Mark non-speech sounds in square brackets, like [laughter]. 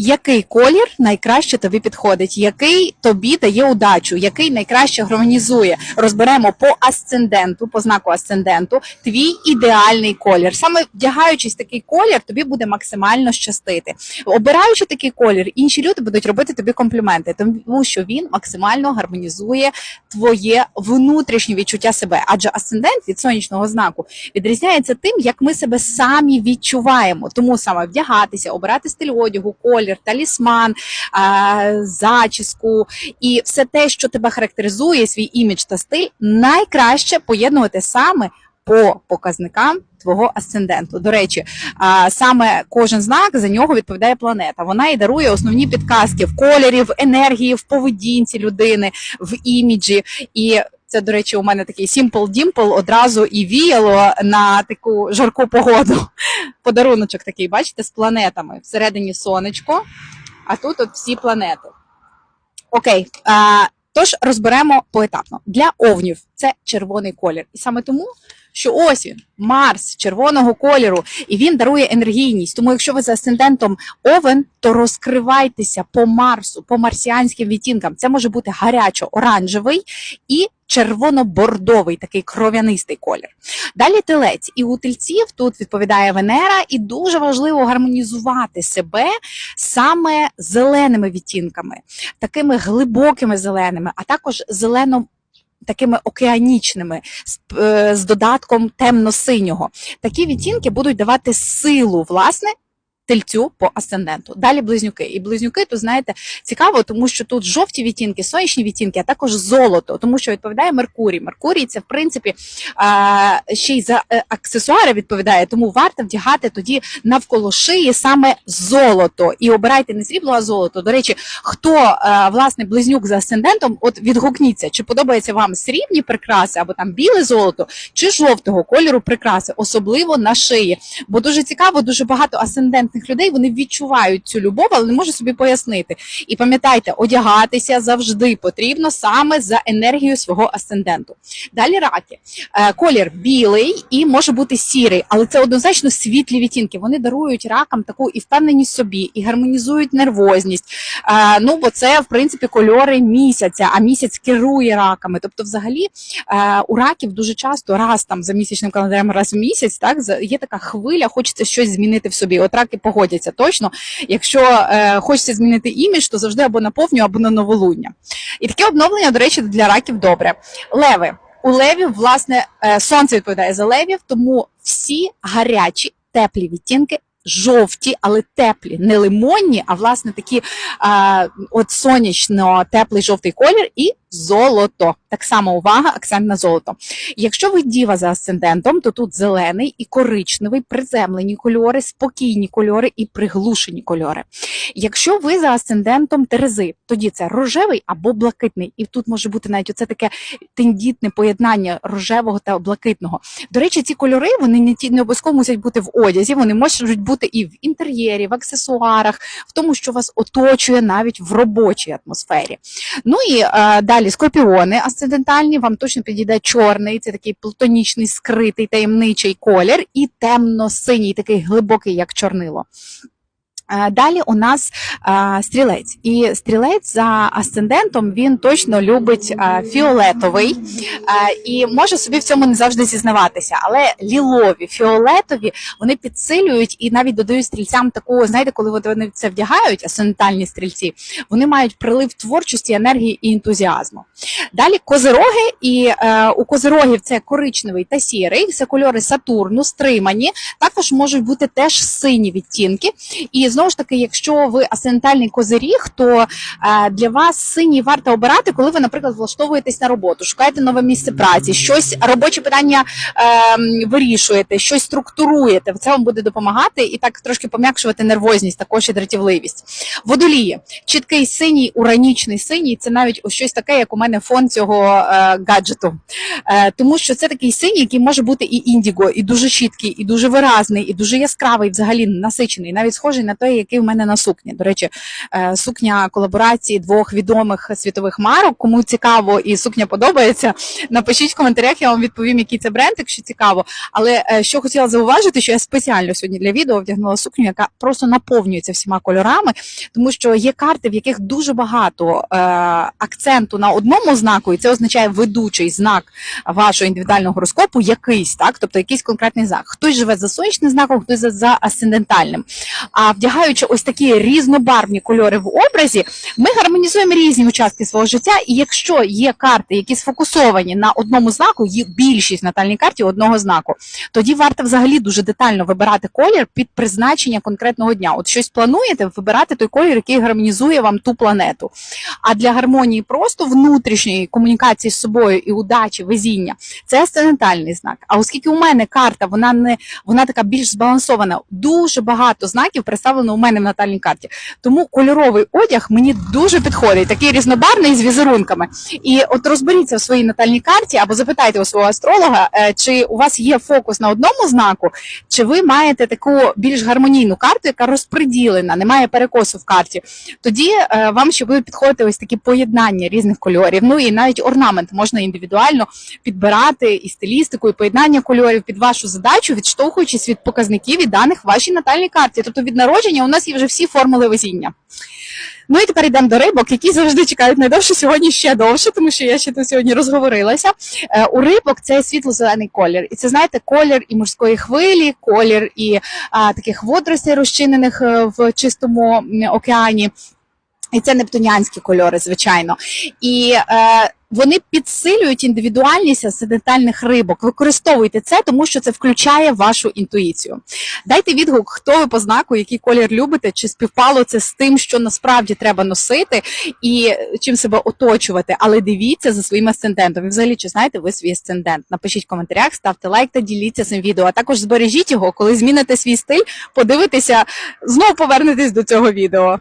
який колір найкраще тобі підходить, який тобі дає удачу, який найкраще гармонізує. Розберемо по асценденту, по знаку асценденту, твій ідеальний колір. Саме вдягаючись такий колір, тобі буде максимально щастити. Обираючи такий колір, інші люди будуть робити тобі компліменти, тому що він максимально гармонізує твоє внутрішнє відчуття себе. Адже асцендент від сонячного знаку відрізняється тим, як ми себе самі відчуваємо. Тому саме вдягатися, обирати стиль одягу, колір, талісман, а, зачіску і все те, що тебе характеризує, свій імідж та стиль, найкраще поєднувати саме по показникам твого асценденту. До речі, саме кожен знак за нього відповідає планета. Вона і дарує основні підказки в кольорі, в енергії, в поведінці людини, в іміджі. І це, до речі, у мене такий Simple Dimple одразу і віяло на таку жарку погоду. [laughs] Подаруночок такий, бачите, з планетами. Всередині сонечко, а тут от всі планети. Окей. А, тож розберемо поетапно. Для овнів це червоний колір. І саме тому, що ось він, Марс червоного кольору, і він дарує енергійність. Тому, якщо ви за асцендентом овен, то розкривайтеся по Марсу, по марсіанським відтінкам. Це може бути гарячо-оранжевий і червоно-бордовий, такий кров'янистий колір. Далі телець. І у тельців тут відповідає Венера, і дуже важливо гармонізувати себе саме зеленими відтінками, такими глибокими зеленими, а також зелено. Такими океанічними з, е, додатком темно-синього. Такі відтінки будуть давати силу, власне, тельцю по асценденту. Далі близнюки. І близнюки, то знаєте, цікаво, тому що тут жовті відтінки, сонячні відтінки, а також золото, тому що відповідає Меркурій. Меркурій це в принципі ще й за е, аксесуари відповідає, тому варто вдягати тоді навколо шиї саме золото. І обирайте не срібло, а золото. До речі, хто е, власне близнюк за асцендентом, от відгукніться, чи подобається вам срібні прикраси або там біле золото, чи жовтого кольору прикраси, особливо на шиї. Бо дуже цікаво, дуже багато асцендентних людей вони відчувають цю любов, але не можуть собі пояснити. І пам'ятайте, одягатися завжди потрібно саме за енергією свого асценденту. Далі раки. Е, Колір білий і може бути сірий, але це однозначно світлі відтінки. Вони дарують ракам таку і впевненість собі, і гармонізують нервозність. Е, Ну бо це в принципі кольори місяця, а місяць керує раками. Тобто, взагалі, е, у раків дуже часто раз там за місячним календарем, раз в місяць, так є така хвиля, хочеться щось змінити в собі. От раки погодяться точно. Якщо е, хочеться змінити імідж, то завжди або на повню, або на новолуння. І таке обновлення, до речі, для раків добре. Леви. У левів, власне, е, сонце відповідає за левів, тому всі гарячі, теплі відтінки. Жовті, але теплі, не лимонні, а власне такі а, от сонячно теплий жовтий колір і золото. Так само увага, акцент на золото. Якщо ви діва за асцендентом, то тут зелений і коричневий, приземлені кольори, спокійні кольори і приглушені кольори. Якщо ви за асцендентом Терези, тоді це рожевий або блакитний. І тут може бути навіть оце таке тендітне поєднання рожевого та блакитного. До речі, ці кольори вони не ті не обов'язково мусять бути в одязі, вони можуть бути і в інтер'єрі, в аксесуарах, в тому, що вас оточує навіть в робочій атмосфері. Ну і е, далі скорпіони асцендентальні, вам точно підійде чорний, це такий плутонічний, скритий, таємничий колір, і темно-синій, такий глибокий, як чорнило. Е, Далі у нас е, стрілець, і стрілець за асцендентом він точно любить е, фіолетовий і може собі в цьому не завжди зізнаватися. Але лілові, фіолетові вони підсилюють і навіть додають стрільцям таку, знаєте, коли вони це вдягають, асцендентальні стрільці, вони мають прилив творчості, енергії і ентузіазму. Далі козироги, і у козирогів це коричневий та сірий, це кольори Сатурну, стримані. Також можуть бути теж сині відтінки. І знову ж таки, якщо ви асцендентальний козиріг, то е, для вас синій варто обирати, коли ви, наприклад, влаштовуєтесь на роботу, шукаєте нове місце праці, щось робочі питання е, вирішуєте, щось структуруєте. Це вам буде допомагати і так трошки пом'якшувати нервозність, також і дратівливість. Водолії, чіткий синій, уранічний синій це навіть ось щось таке, як у мене фон цього е, гаджету. Е, тому що це такий синій, який може бути і індіго, і дуже чіткий, і дуже виразний, і дуже яскравий, взагалі насичений, навіть схожий на той який в мене на сукні. До речі, е, сукня колаборації двох відомих світових марок. Кому цікаво і сукня подобається, напишіть в коментарях, я вам відповім, який це бренд, якщо цікаво. Але е, що хотіла зауважити, що я спеціально сьогодні для відео вдягнула сукню, яка просто наповнюється всіма кольорами, тому що є карти, в яких дуже багато акценту на одному знаку, і це означає ведучий знак вашого індивідуального гороскопу, якийсь так, тобто якийсь конкретний знак. Хтось живе за сонячним знаком, хтось за, за асцендентальним. А вдягаючи ось такі різнобарвні кольори в образі, ми гармонізуємо різні участки свого життя. І якщо є карти, які сфокусовані на одному знаку, їх більшість натальній карті одного знаку, тоді варто взагалі дуже детально вибирати колір під призначення конкретного дня. От щось плануєте, вибирати той колір, який гармонізує вам ту планету. А для гармонії просто внутрішньої комунікації з собою і удачі, везіння, це асцендентальний знак. А оскільки у мене карта, вона не вона така більш збалансована, дуже багато знаків представлено у мене в натальній карті. Тому кольоровий одяг мені дуже підходить, такий різнобарний з візерунками. І от розберіться в своїй натальній карті або запитайте у свого астролога, е, чи у вас є фокус на одному знаку, чи ви маєте таку більш гармонійну карту, яка розподілена, немає перекосу в карті. Тоді е, вам ще будуть підходити ось такі поєднання різних кольорів. Ну і навіть орнамент можна індивідуально підбирати і стилістику, і поєднання кольорів під вашу задачу, відштовхуючись від показників і даних в вашій натальній карті. Тобто від народження у нас є вже всі формули везіння. Ну і тепер йдемо до рибок, які завжди чекають найдовше. Сьогодні ще довше, тому що я ще тут сьогодні розговорилася. Е, у рибок це світло-зелений колір, і це знаєте, колір і морської хвилі, колір і а, таких водоростей, розчинених е, в чистому океані. І це нептунянські кольори, звичайно. І е, вони підсилюють індивідуальність асцендентальних рибок. Використовуйте це, тому що це включає вашу інтуїцію. Дайте відгук, хто ви по знаку, який колір любите, чи співпало це з тим, що насправді треба носити і чим себе оточувати. Але дивіться за своїм асцендентом. І взагалі, чи знаєте ви свій асцендент? Напишіть в коментарях, ставте лайк та діліться цим відео. А також збережіть його, коли зміните свій стиль, подивитеся, знову повернетесь до цього відео.